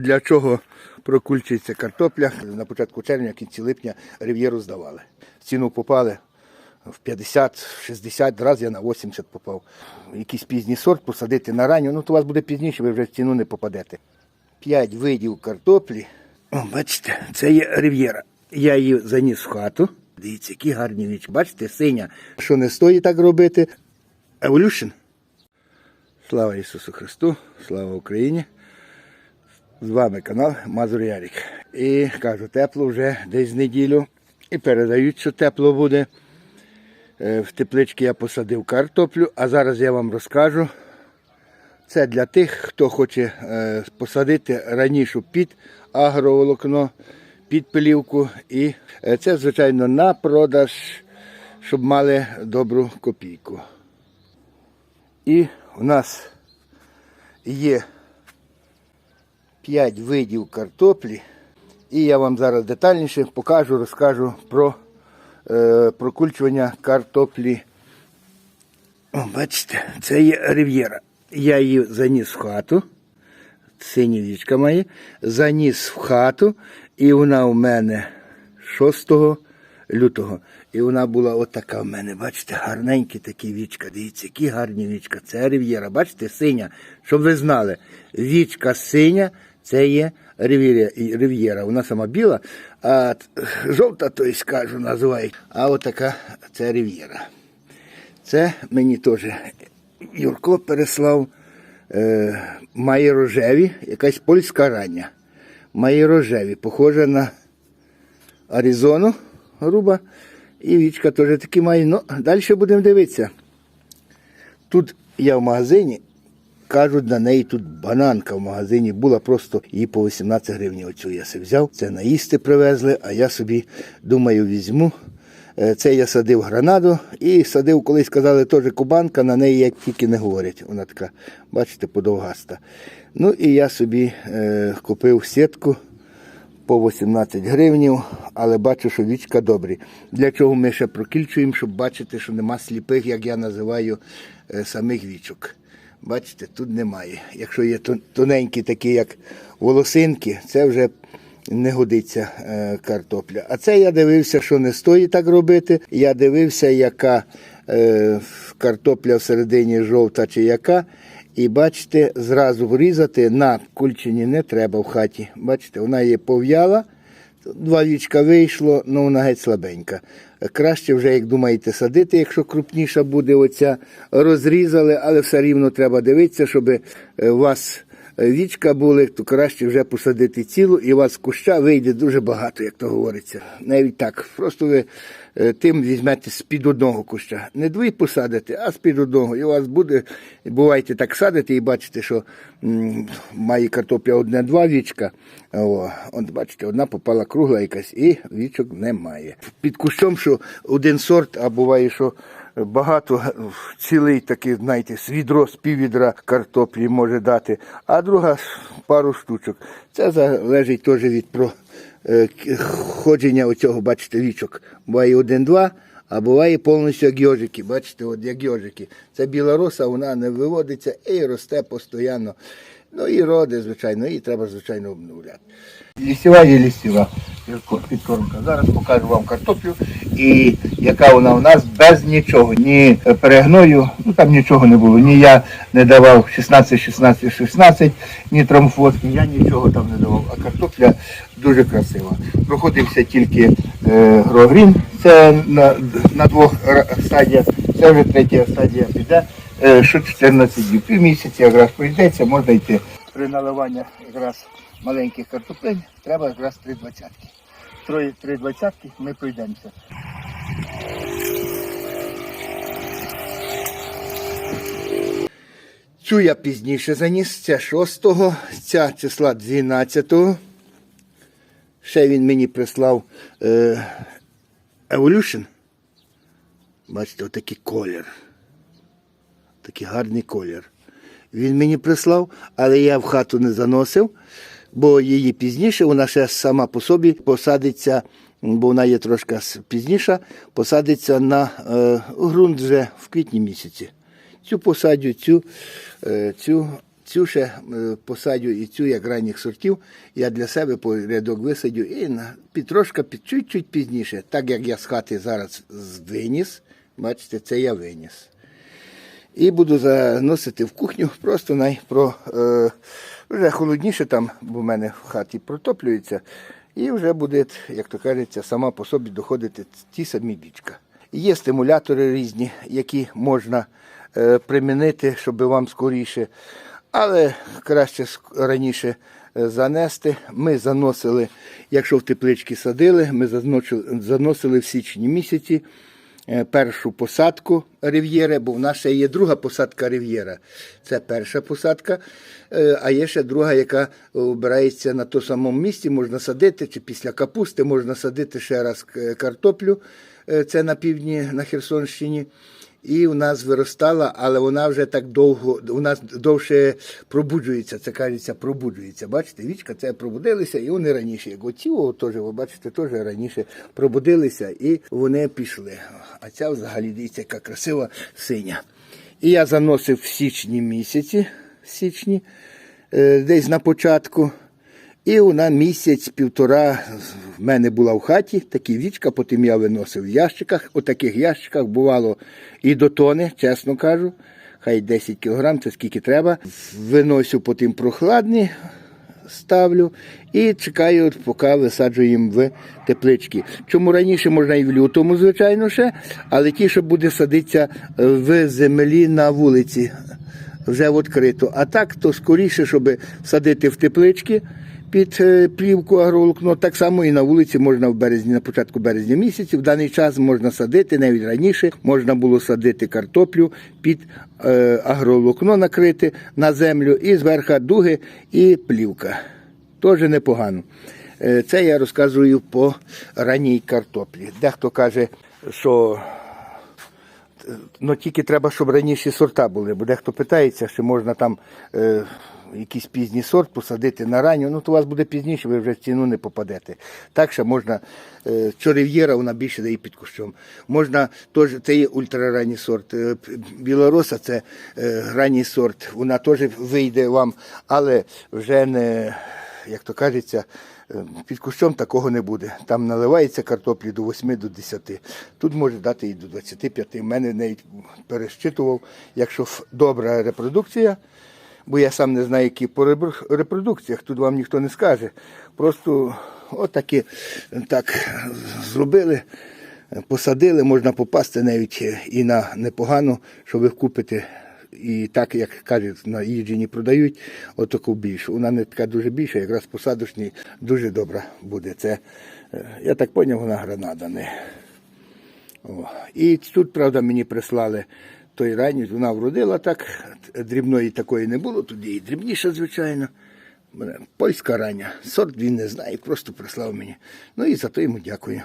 Для чого прокульчується картопля? На початку червня, кінці липня рив'єру здавали. Ціну попали в 50-60, раз я на 80 попав. Якийсь пізній сорт посадити на ранню, ну то у вас буде пізніше, ви вже в ціну не попадете. П'ять видів картоплі. О, бачите, це є рив'єра. Я її заніс в хату. Дивіться, які гарні вічки. Бачите, синя. Що не стоїть так робити? Evolution. Слава Ісусу Христу, слава Україні. З вами канал Мазур Ярік. І кажу, тепло вже десь неділю. І передають, що тепло буде. Е, В теплички я посадив картоплю, а зараз я вам розкажу. Це для тих, хто хоче е, посадити раніше під агроволокно, під пилівку. І е, це, звичайно, на продаж, щоб мали добру копійку. І у нас є 5 видів картоплі. І я вам зараз детальніше покажу, розкажу про е, прокульчування картоплі. О, бачите, це є рив'єра. Я її заніс в хату. Сині вічка мої. Заніс в хату, і вона у мене 6 лютого. І вона була отака в мене, бачите, гарненькі такі вічка. Дивіться, які гарні вічка. Це рив'єра. Бачите, синя. Щоб ви знали, вічка синя це є рив'єра. Вона сама біла, а жовта, то скажу, називають. А отака це рив'єра. Це мені теж Юрко переслав. Е, має рожеві, якась польська рання. Має рожеві, похожа на Аризону груба. І вічка теж такі має. Ну, далі будемо дивитися. Тут я в магазині, кажуть, на неї тут бананка в магазині була просто її по 18 гривень. Оцю я собі взяв. Це наїсти привезли, а я собі думаю, візьму. Е, Це я садив гранаду і садив, колись сказали, теж кубанка, на неї як тільки не говорять. Вона така, бачите, подовгаста. Ну і я собі е, купив сітку по 18 гривнів, але бачу, що вічка добрі. Для чого ми ще прокільчуємо, щоб бачити, що нема сліпих, як я називаю, е, самих вічок. Бачите, тут немає. Якщо є тоненькі, такі, як волосинки, це вже не годиться е, картопля. А це я дивився, що не стоїть так робити. Я дивився, яка е, картопля всередині жовта чи яка. І бачите, зразу врізати на кульчині не треба в хаті. Бачите, вона є пов'яла. Два вічка вийшло, ну вона геть слабенька. Краще вже, як думаєте, садити, якщо крупніша буде оця. Розрізали, але все рівно треба дивитися, щоб е, у вас вічка були, то краще вже посадити цілу, і у вас куща вийде дуже багато, як то говориться. Навіть так. Просто ви е, тим візьмете з-під одного куща. Не дві посадите, а з-під одного. І у вас буде, бувайте так садите і бачите, що має картопля одне-два вічка. О, от бачите, одна попала кругла якась, і вічок немає. Під кущом, що один сорт, а буває, що багато е, цілий такий, знаєте, відро, з піввідра картоплі може дати, а друга пару штучок. Це залежить теж від про е, оцього, бачите, вічок. Буває один-два, а буває повністю як йожики. Бачите, от як йожики. Це біла роса, вона не виводиться і росте постійно. Ну і роди, звичайно, і треба, звичайно, обновляти. Лісіва є лісіва підкормка. Зараз покажу вам картоплю, і яка вона у нас без нічого, ні перегною, ну там нічого не було. Ні я не давав 16, 16, 16, ні трамфотки, я нічого там не давав. А картопля дуже красива. Проходився тільки е, грогрін, це на, на двох стадіях, це вже третя стадія піде. Е, що 14 днів, півмісяця якраз пройдеться, можна йти. При наливанні якраз маленьких картоплень треба якраз три двадцятки. Три двадцятки ми пройдемося. Цю я пізніше заніс, це 6-го, ця числа 12-го. Ще він мені прислав е, Evolution. Бачите, отакий колір. Такий гарний колір. Він мені прислав, але я в хату не заносив, бо її пізніше, вона ще сама по собі посадиться, бо вона є трошки пізніша, посадиться на е, ґрунт вже в квітні місяці. Цю посадю, цю, е, цю Цю ще е, посадю і цю як ранніх сортів. Я для себе по рядок висадю і на під трошки під чуть-чуть пізніше. Так як я з хати зараз виніс, бачите, це я виніс. І буду заносити в кухню, просто най про е, вже холодніше там, бо в мене в хаті протоплюється. І вже буде, як то кажеться, сама по собі доходити ті самі бічка. Є стимулятори різні, які можна е, примінити, щоб вам скоріше. Але краще раніше е, занести. Ми заносили, якщо в теплички садили, ми заносили в січні місяці першу посадку рив'єри, бо в нас ще є друга посадка рив'єра. Це перша посадка, е, а є ще друга, яка обирається на тому самому місці, можна садити, чи після капусти можна садити ще раз картоплю, е, це на півдні, на Херсонщині. І у нас виростала, але вона вже так довго, у нас довше пробуджується, це кажеться, пробуджується. Бачите, вічка це пробудилися, і вони раніше, як оці, теж, ви бачите, теж раніше пробудилися і вони пішли. А ця взагалі дивіться, яка красива синя. І я заносив в січні місяці, в січні, е, десь на початку. І вона місяць-півтора в мене була в хаті, такі вічка, потім я виносив в ящиках. У таких ящиках бувало і до тони, чесно кажу. Хай 10 кілограм, це скільки треба. Виносю потім прохладні, ставлю і чекаю, поки висаджуємо в теплички. Чому раніше можна і в лютому, звичайно, ще, але ті, що буде садитися в землі на вулиці вже відкрито. А так, то скоріше, щоб садити в теплички під е, плівку агроволокно, так само і на вулиці можна в березні, на початку березня місяці. В даний час можна садити, навіть раніше можна було садити картоплю під е, агроволокно накрити на землю і зверху дуги і плівка. Теж непогано. Е, Це я розказую по ранній картоплі. Дехто каже, що Ну тільки треба, щоб раніше сорта були, бо дехто питається, чи можна там якийсь пізній сорт посадити на ранню. Ну то у вас буде пізніше, ви вже в ціну не попадете. Так що можна е, чорев'єра, вона більше дає під кущом. Можна теж, це є ультраранній сорт. Е, білороса це е, ранній сорт, вона теж вийде вам, але вже не, як то кажеться, під кущом такого не буде. Там наливається картоплі до 8 до 10. Тут може дати і до 25. У мене навіть перещитував, якщо добра репродукція, бо я сам не знаю, які по репродукціях, тут вам ніхто не скаже. Просто отакі так зробили. Посадили, можна попасти навіть і на непогану, що ви купите і так, як кажуть, на їжджені продають, отаку більшу. Вона не така дуже більша, якраз посадочній дуже добра буде. Це, е, я так зрозумів, вона гранада. Не. О. І тут, правда, мені прислали той ранній, вона вродила так, дрібної такої не було, тут і дрібніша, звичайно. Мене Польська рання. Сорт він не знає, просто прислав мені. Ну і за то йому дякую.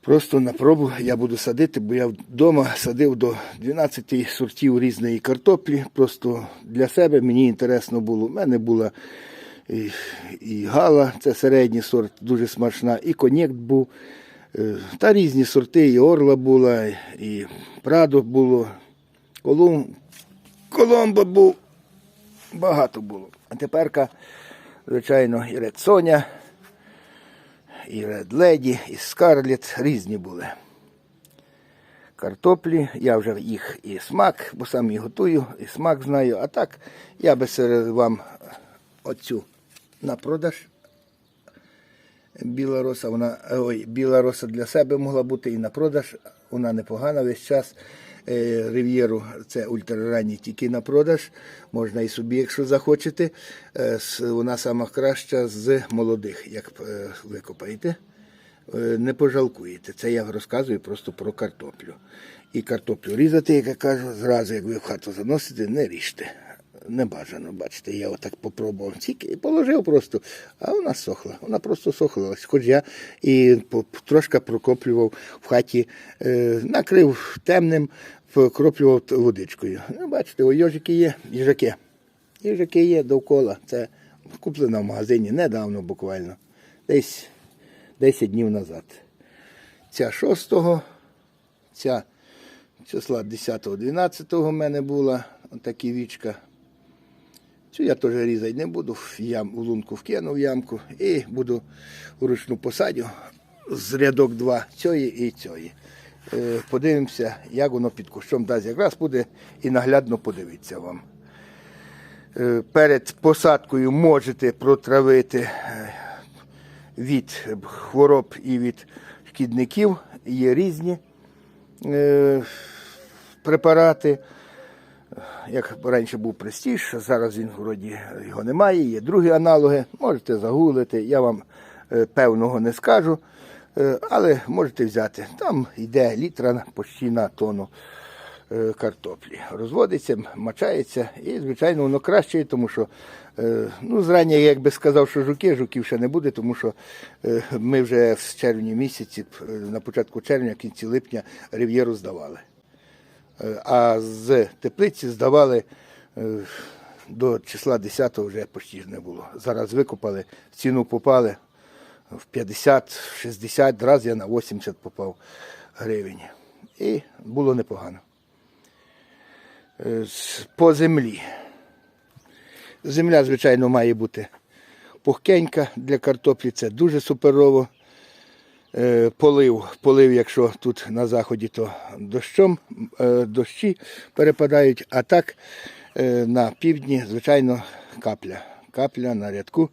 Просто на пробу я буду садити, бо я вдома садив до 12 сортів різної картоплі. Просто для себе мені інтересно було. У мене була і, і гала, це середній сорт, дуже смачна, і конєкт був. Е, Та різні сорти, і орла була, і Прадо було, Колум, Коломбо був, багато було. А теперка, звичайно, і Ред Соня і Ред Леді, і Скарлет різні були. Картоплі, я вже їх і смак, бо сам їх готую, і смак знаю. А так я би серед вам оцю на продаж. Біла роса, вона ой, біла роса для себе могла бути і на продаж. Вона непогана весь час. Е, Рив'єру це ультраранні тільки на продаж. Можна і собі, якщо захочете. Е, Вона сама краща з молодих, як е, викопаєте. Е, Не пожалкуєте. Це я розказую просто про картоплю. І картоплю різати, як я кажу, зразу, як ви в хату заносите, не ріжте. Не бажано, бачите, я отак попробував тільки і положив просто, а вона сохла, вона просто сохлилась. Хоч я і трошки прокоплював в хаті, е, накрив темним, покроплював водичкою. Ну, бачите, о, йожики є, їжаки. Їжаки є довкола. Це куплено в магазині недавно буквально, десь 10 днів назад. Ця 6-го, ця числа 10-12 в мене була отакі вічка. Цю я теж різати не буду, в лунку вкину в ямку і буду вручну посадю з рядок два цієї і цієї. Е, Подивимося, як воно під кущом дасть. Якраз буде і наглядно подивитися вам. Е, Перед посадкою можете протравити е, від хвороб і від шкідників. Є різні препарати. Як раніше був престіж, зараз він вроді його немає, є другі аналоги. Можете загуглити, я вам е, певного не скажу, е, але можете взяти. Там йде літра почти на тонну е, картоплі. Розводиться, мачається і, звичайно, воно краще, тому що ну, зрання, я якби сказав, що жуки, жуків ще не буде, тому що ми вже в червні місяці, на початку червня, кінці липня рив'єру здавали. А з теплиці здавали е, до числа 10 вже почти не було. Зараз викопали, в ціну попали в 50-60, раз я на 80 попав гривень. І було непогано. Е, По землі. Земля, звичайно, має бути пухкенька для картоплі, це дуже суперово. Е, полив, полив, якщо тут на заході, то дощом, е, дощі перепадають, а так е, на півдні, звичайно, капля. Капля на рядку.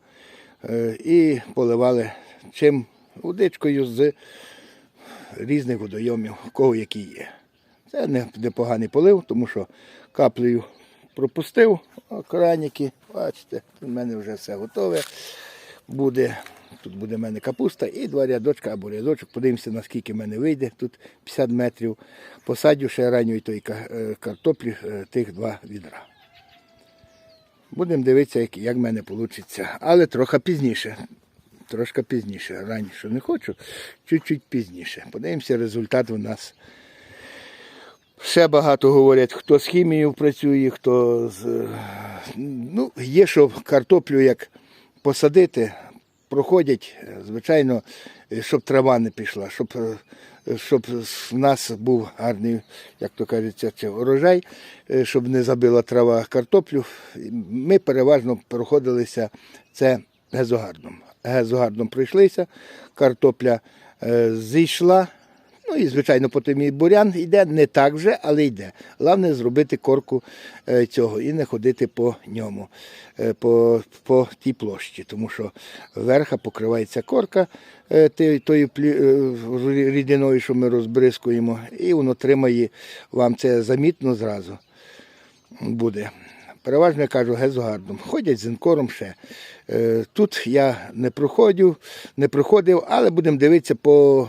І поливали чим водичкою з різних водойомів, кого які є. Це не- непоганий полив, тому що каплею пропустив, а краніки, бачите, у мене вже все готове буде. Тут буде в мене капуста і два рядочка або рядочок. Подивимося, наскільки в мене вийде. Тут 50 метрів. Посадю ще ранньої той е, картоплі, е, тих два відра. Будемо дивитися, як, як в мене вийде. Але трохи пізніше. Трошки пізніше. Раніше не хочу, чуть-чуть пізніше. Подивимося, результат у нас. Ще багато говорять, хто з хімією працює, хто з. е, Ну, є, що картоплю як посадити, проходять, е, звичайно, е, щоб трава не пішла, щоб, е, щоб в нас був гарний, як то кажеться, це урожай, щоб не забила трава картоплю. Ми переважно проходилися це гезогардом. Гезогардом пройшлися, картопля зійшла. Ну і, звичайно, потім і бурян йде, не так вже, але йде. Головне зробити корку е, цього і не ходити по ньому, е, по, по тій площі, тому що верха покривається корка е, тою рідиною, що ми розбризкуємо, і воно тримає вам це замітно зразу буде. Переважно я кажу гезогардом. Ходять з інкором ще. Тут я не проходив, не проходив, але будемо дивитися по,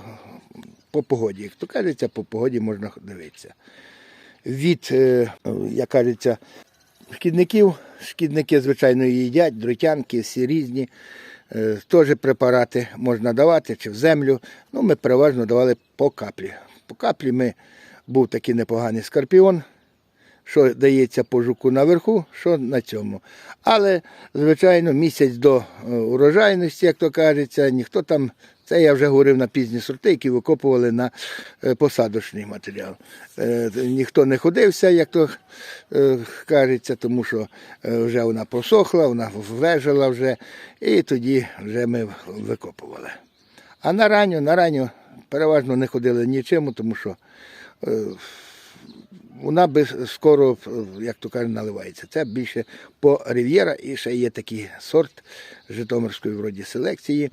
по погоді. Як то кажеться, по погоді можна дивитися. Від, е, як кажеться, шкідників, шкідники, звичайно, їдять, дротянки, всі різні. Е, Теж препарати можна давати чи в землю. Ну, ми переважно давали по каплі. По каплі ми був такий непоганий скорпіон що дається по жуку наверху, що на цьому. Але, звичайно, місяць до е, урожайності, як то кажеться, ніхто там, це я вже говорив на пізні сорти, які викопували на е, посадочний матеріал. Е, Ніхто не ходився, як то е, кажеться, тому що вже вона просохла, вона влежала вже, і тоді вже ми викопували. А на ранню, на ранню переважно не ходили нічим, тому що вона би скоро, як то кажуть, наливається. Це більше по Рів'єра і ще є такий сорт Житомирської вроді селекції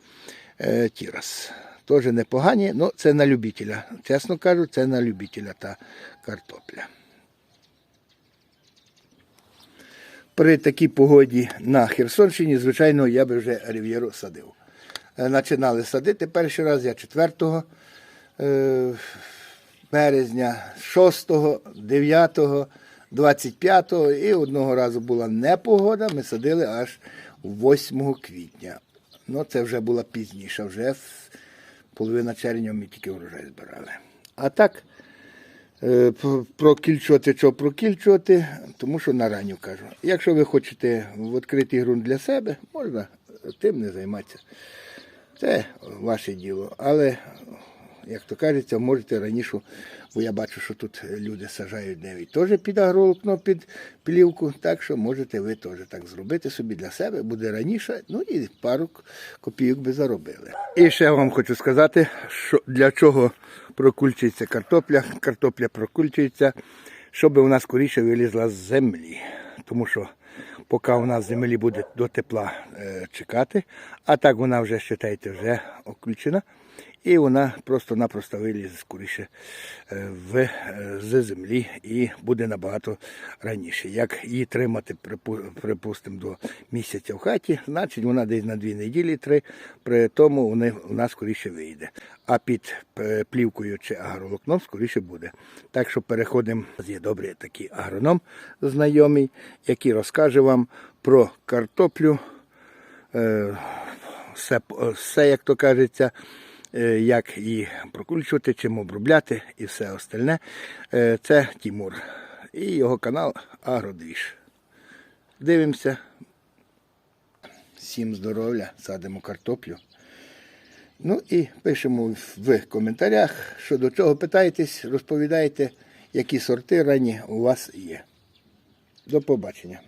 Тірас. Теж непогані, але це на любителя. Чесно кажу, це на любителя та картопля. При такій погоді на Херсонщині, звичайно, я би вже Рів'єру садив. Е, Починали садити перший раз, я 4 е, березня, 6, 9, 25 і одного разу була непогода, ми садили аж 8 квітня. Ну, це вже було пізніше, вже з половина червня ми тільки врожай збирали. А так, е, прокільчувати, що прокільчувати, тому що на ранню кажу. Якщо ви хочете відкритий ґрунт для себе, можна тим не займатися. Це ваше діло. Але як то кажеться, можете раніше, бо я бачу, що тут люди сажають навіть теж під агроволокно, під плівку, так що можете ви теж так зробити собі для себе, буде раніше, ну і пару копійок би заробили. І ще вам хочу сказати, що для чого прокульчується картопля. Картопля прокульчується, щоб вона скоріше вилізла з землі. Тому що поки у нас землі буде до тепла е, чекати, а так вона вже, вважайте, вже окульчена. І вона просто-напросто вилізе скоріше е, в, е, з землі і буде набагато раніше. Як її тримати, припустимо, до місяця в хаті, значить вона десь на дві неділі, три, при тому вони, вона скоріше вийде. А під е, плівкою чи агролокном скоріше буде. Так що переходимо. Є добрий такий агроном знайомий, який розкаже вам про картоплю все, все, як то кажеться, як її прокульчувати, чим обробляти і все остальне. Е, Це Тімур. І його канал Агродвіж. Дивимося. Всім здоров'я, садимо картоплю. Ну і пишемо в коментарях, що до чого питаєтесь, розповідайте, які сорти ранні у вас є. До побачення.